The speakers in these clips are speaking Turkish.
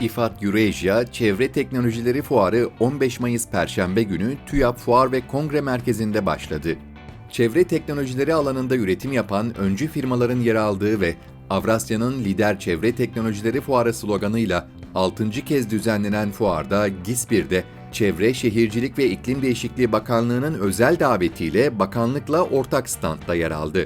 İFAD Eurasia Çevre Teknolojileri Fuarı 15 Mayıs Perşembe günü TÜYAP Fuar ve Kongre Merkezi'nde başladı. Çevre teknolojileri alanında üretim yapan öncü firmaların yer aldığı ve Avrasya'nın lider çevre teknolojileri fuarı sloganıyla 6. kez düzenlenen fuarda GİSPİR'de Çevre, Şehircilik ve İklim Değişikliği Bakanlığı'nın özel davetiyle bakanlıkla ortak standta yer aldı.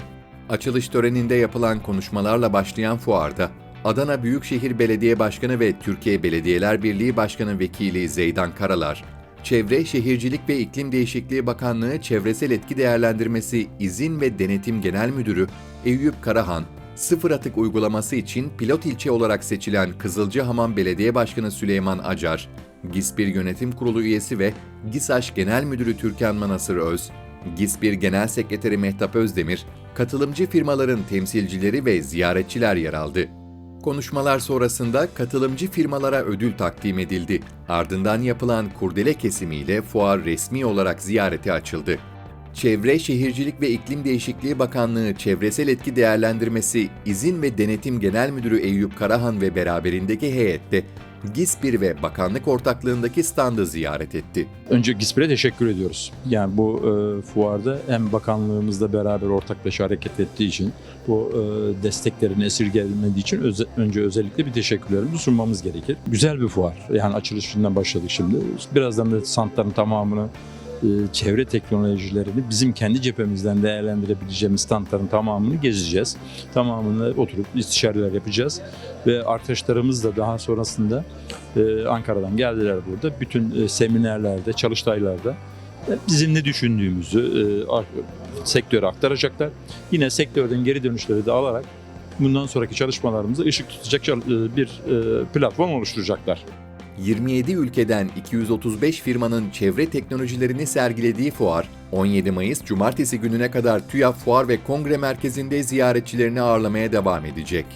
Açılış töreninde yapılan konuşmalarla başlayan fuarda Adana Büyükşehir Belediye Başkanı ve Türkiye Belediyeler Birliği Başkanı Vekili Zeydan Karalar, Çevre, Şehircilik ve İklim Değişikliği Bakanlığı Çevresel Etki Değerlendirmesi İzin ve Denetim Genel Müdürü Eyüp Karahan, sıfır atık uygulaması için pilot ilçe olarak seçilen Kızılcahamam Belediye Başkanı Süleyman Acar, GİSPİR Yönetim Kurulu üyesi ve GİSAŞ Genel Müdürü Türkan Manasır Öz, GİSPİR Genel Sekreteri Mehtap Özdemir, katılımcı firmaların temsilcileri ve ziyaretçiler yer aldı. Konuşmalar sonrasında katılımcı firmalara ödül takdim edildi. Ardından yapılan kurdele kesimiyle fuar resmi olarak ziyarete açıldı. Çevre, Şehircilik ve İklim Değişikliği Bakanlığı Çevresel Etki Değerlendirmesi İzin ve Denetim Genel Müdürü Eyüp Karahan ve beraberindeki heyette GİSPİR ve bakanlık ortaklığındaki standı ziyaret etti. Önce GİSPİR'e teşekkür ediyoruz. Yani bu e, fuarda hem bakanlığımızla beraber ortaklaşa hareket ettiği için, bu e, desteklerin esirgenmediği için öze- önce özellikle bir teşekkürlerimizi sunmamız gerekir. Güzel bir fuar. Yani açılışından başladık şimdi. Birazdan da standların tamamını çevre teknolojilerini bizim kendi cephemizden değerlendirebileceğimiz standların tamamını gezeceğiz. Tamamını oturup istişareler yapacağız ve arkadaşlarımız da daha sonrasında e, Ankara'dan geldiler burada. Bütün e, seminerlerde, çalıştaylarda e, bizim ne düşündüğümüzü e, sektöre aktaracaklar. Yine sektörden geri dönüşleri de alarak bundan sonraki çalışmalarımıza ışık tutacak e, bir e, platform oluşturacaklar. 27 ülkeden 235 firmanın çevre teknolojilerini sergilediği fuar, 17 Mayıs Cumartesi gününe kadar TÜYAP Fuar ve Kongre Merkezi'nde ziyaretçilerini ağırlamaya devam edecek.